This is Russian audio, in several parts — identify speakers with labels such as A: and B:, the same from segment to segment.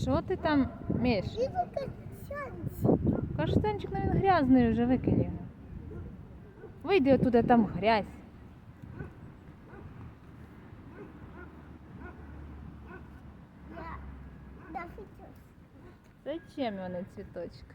A: Що ти там, Міш?
B: Диво, качанці.
A: Каштанчик, ну він грязний вже, викинь його. Вийди оттуда, там грязь.
B: Я да хочу.
A: Зачем вони цвіточки?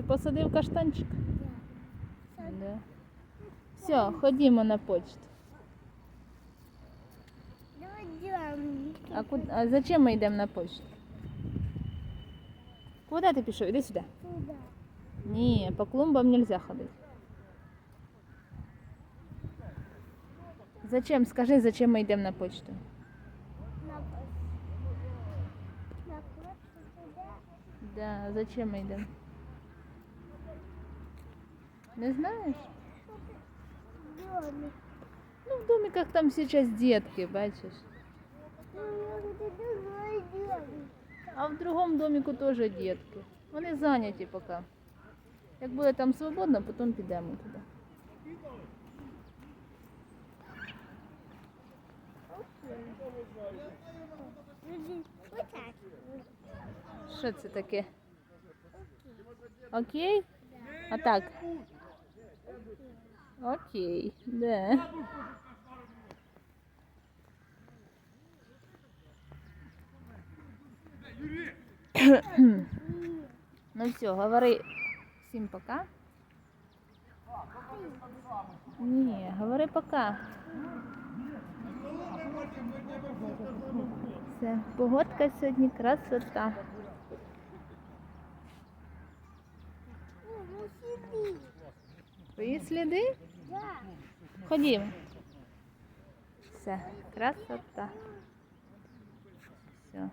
A: Ти посадив каштанчик?
B: Да.
A: Да. Все, ходімо на почту.
B: Давай делаем.
A: А, куд... а зачем ми йдемо на почту? Куди ти пішов? Іди сюди.
B: Туда.
A: Ні, по клумбам нельзя ходити. Зачем? Скажи, зачем ми йдемо на почту?
B: На пост. На почту туда.
A: Да, зачем ми йдемо? Не знаєш?
B: Домик.
A: Ну, в домиках там сейчас детки, бачиш.
B: Ну, я хочу другой домик.
A: А в другому домику теж дітки. Вони зайняті поки. Як буде там свободно, потім підемо туди.
B: Люди, вот так.
A: Що це таке? Окей? А так? Окей, да. Ну все, говори всім пока. Ні, говори пока. Все, погодка сьогодні красота. Твої сліди? Ходімо. Все, красота. Все.